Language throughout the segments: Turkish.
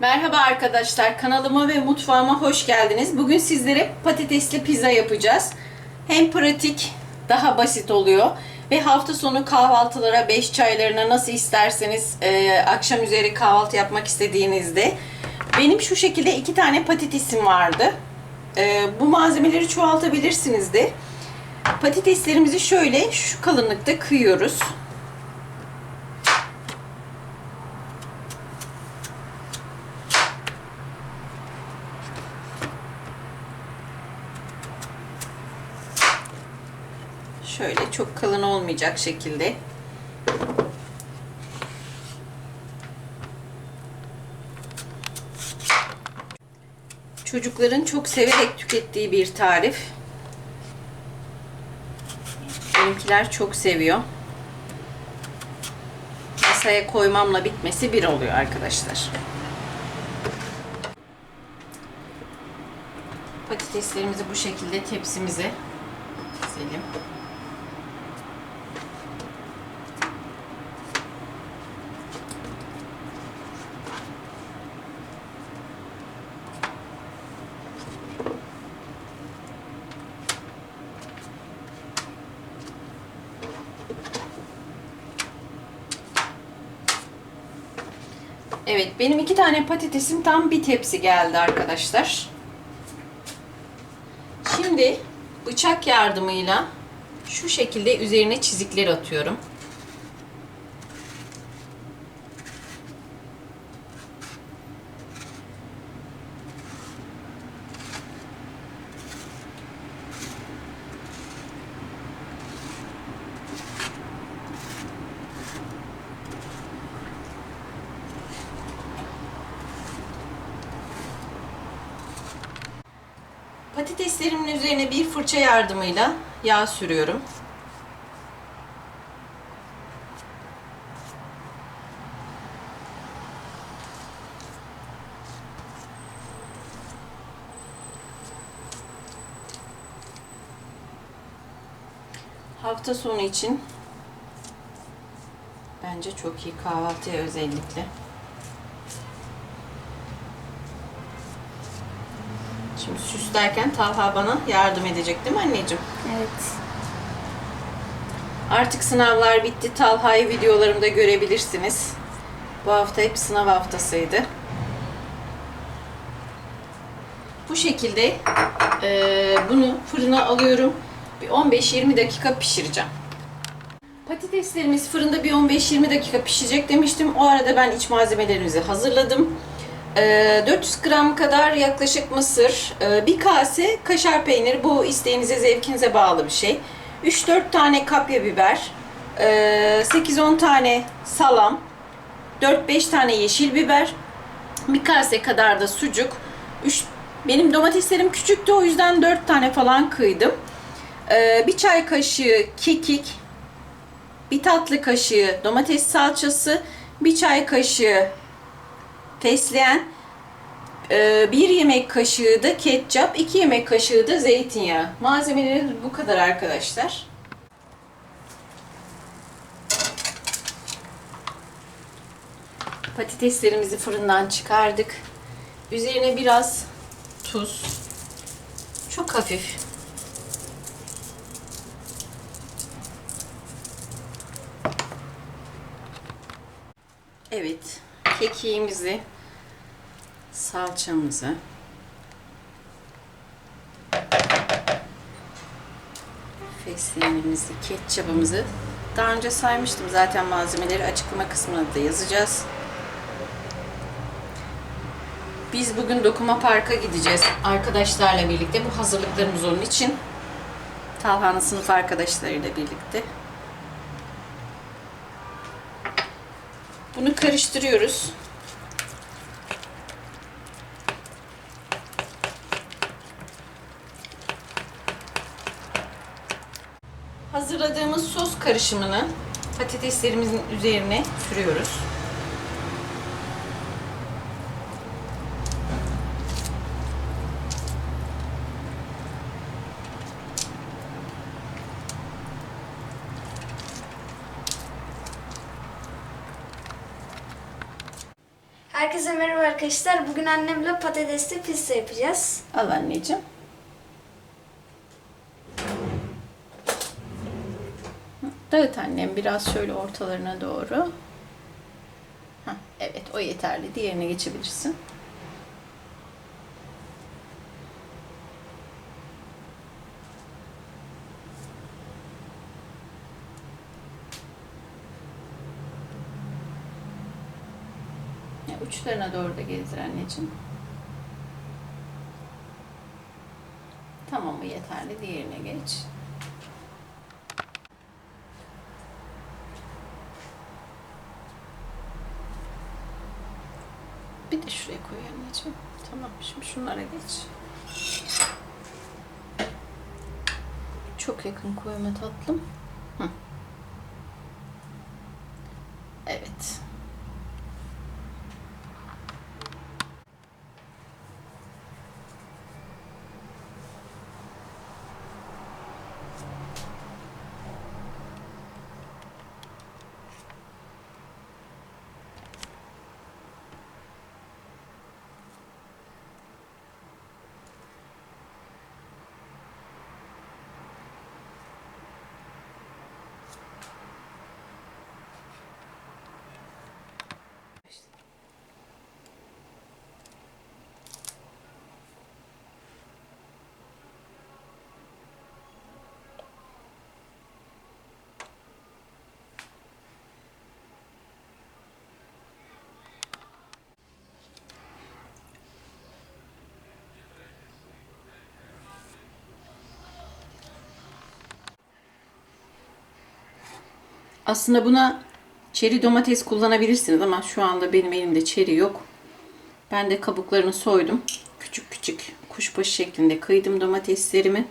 Merhaba arkadaşlar, kanalıma ve mutfağıma hoş geldiniz. Bugün sizlere patatesli pizza yapacağız. Hem pratik, daha basit oluyor. Ve hafta sonu kahvaltılara, beş çaylarına nasıl isterseniz e, akşam üzeri kahvaltı yapmak istediğinizde. Benim şu şekilde iki tane patatesim vardı. E, bu malzemeleri çoğaltabilirsiniz de. Patateslerimizi şöyle şu kalınlıkta kıyıyoruz. Şöyle çok kalın olmayacak şekilde. Çocukların çok severek tükettiği bir tarif. Benimkiler çok seviyor. Masaya koymamla bitmesi bir oluyor arkadaşlar. Patateslerimizi bu şekilde tepsimize dizelim. Evet, benim iki tane patatesim tam bir tepsi geldi arkadaşlar. Şimdi bıçak yardımıyla şu şekilde üzerine çizikler atıyorum. Patateslerimin üzerine bir fırça yardımıyla yağ sürüyorum. Hafta sonu için bence çok iyi kahvaltıya özellikle. Şimdi süslerken Talha bana yardım edecek değil mi anneciğim? Evet. Artık sınavlar bitti. Talha'yı videolarımda görebilirsiniz. Bu hafta hep sınav haftasıydı. Bu şekilde eee, bunu fırına alıyorum. Bir 15-20 dakika pişireceğim. Patateslerimiz fırında bir 15-20 dakika pişecek demiştim. O arada ben iç malzemelerimizi hazırladım. Ee, 400 gram kadar yaklaşık mısır, ee, bir kase kaşar peyniri, bu isteğinize, zevkinize bağlı bir şey. 3-4 tane kapya biber, ee, 8-10 tane salam, 4-5 tane yeşil biber, bir kase kadar da sucuk. Üç, benim domateslerim küçüktü o yüzden 4 tane falan kıydım. Ee, bir çay kaşığı kekik, bir tatlı kaşığı domates salçası, bir çay kaşığı fesleğen, e, bir yemek kaşığı da ketçap, iki yemek kaşığı da zeytinyağı. Malzemeleri bu kadar arkadaşlar. Patateslerimizi fırından çıkardık. Üzerine biraz tuz. Çok hafif. Evet, kekiğimizi, salçamızı, fesleğenimizi, ketçabımızı daha önce saymıştım zaten malzemeleri açıklama kısmına da yazacağız. Biz bugün Dokuma Park'a gideceğiz arkadaşlarla birlikte. Bu hazırlıklarımız onun için. Talha'nın sınıf arkadaşlarıyla birlikte. Bunu karıştırıyoruz. Hazırladığımız sos karışımını patateslerimizin üzerine sürüyoruz. Herkese merhaba arkadaşlar. Bugün annemle patatesli pizza yapacağız. Al anneciğim. Dağıt annem biraz şöyle ortalarına doğru. Hah, evet o yeterli. Diğerine geçebilirsin. Uçlarına doğru da gezdir anneciğim. Tamam bu yeterli. Diğerine geç. Bir de şuraya koy anneciğim. Tamam şimdi şunlara geç. Çok yakın koyma tatlım. Hı. Evet. Aslında buna çeri domates kullanabilirsiniz ama şu anda benim elimde çeri yok. Ben de kabuklarını soydum. Küçük küçük kuşbaşı şeklinde kıydım domateslerimi.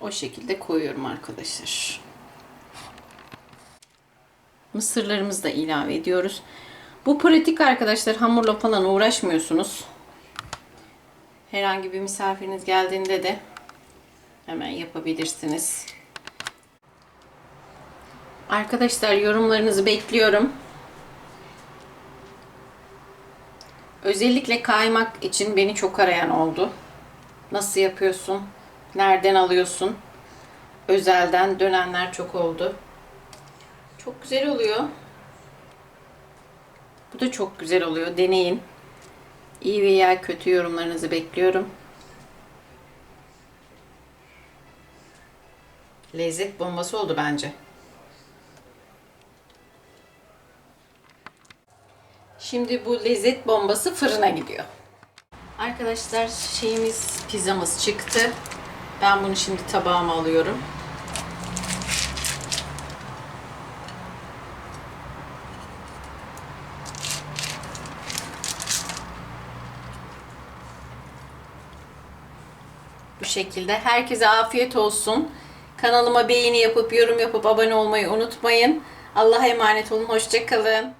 O şekilde koyuyorum arkadaşlar. Mısırlarımızı da ilave ediyoruz. Bu pratik arkadaşlar. Hamurla falan uğraşmıyorsunuz. Herhangi bir misafiriniz geldiğinde de hemen yapabilirsiniz. Arkadaşlar yorumlarınızı bekliyorum. Özellikle kaymak için beni çok arayan oldu. Nasıl yapıyorsun? Nereden alıyorsun? Özelden dönenler çok oldu. Çok güzel oluyor. Bu da çok güzel oluyor. Deneyin. İyi veya kötü yorumlarınızı bekliyorum. Lezzet bombası oldu bence. Şimdi bu lezzet bombası fırına gidiyor. Arkadaşlar şeyimiz pizzamız çıktı. Ben bunu şimdi tabağıma alıyorum. Bu şekilde. Herkese afiyet olsun. Kanalıma beğeni yapıp yorum yapıp abone olmayı unutmayın. Allah'a emanet olun. Hoşçakalın.